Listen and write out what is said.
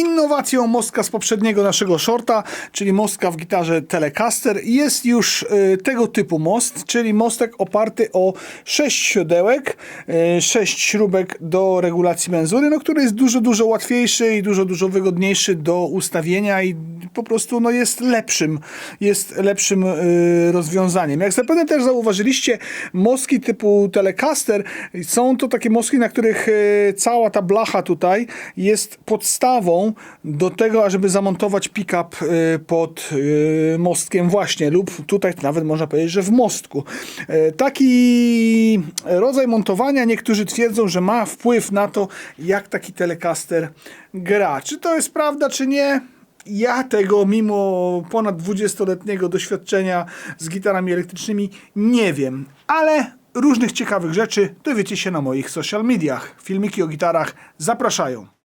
Innowacją mostka z poprzedniego naszego shorta, czyli mostka w gitarze Telecaster, jest już y, tego typu most, czyli mostek oparty o 6 siodełek, 6 śrubek do regulacji menzury, no, który jest dużo, dużo łatwiejszy i dużo, dużo wygodniejszy do ustawienia i po prostu no, jest lepszym, jest lepszym y, rozwiązaniem. Jak zapewne też zauważyliście, mostki typu Telecaster są to takie mostki, na których y, cała ta blacha tutaj jest podstawą do tego, ażeby zamontować pick-up y, pod y, mostkiem właśnie lub tutaj nawet można powiedzieć, że w mostku. Y, Taki rodzaj montowania niektórzy twierdzą, że ma wpływ na to, jak taki Telecaster gra. Czy to jest prawda, czy nie? Ja tego mimo ponad 20-letniego doświadczenia z gitarami elektrycznymi nie wiem, ale różnych ciekawych rzeczy dowiecie się na moich social mediach. Filmiki o gitarach zapraszają.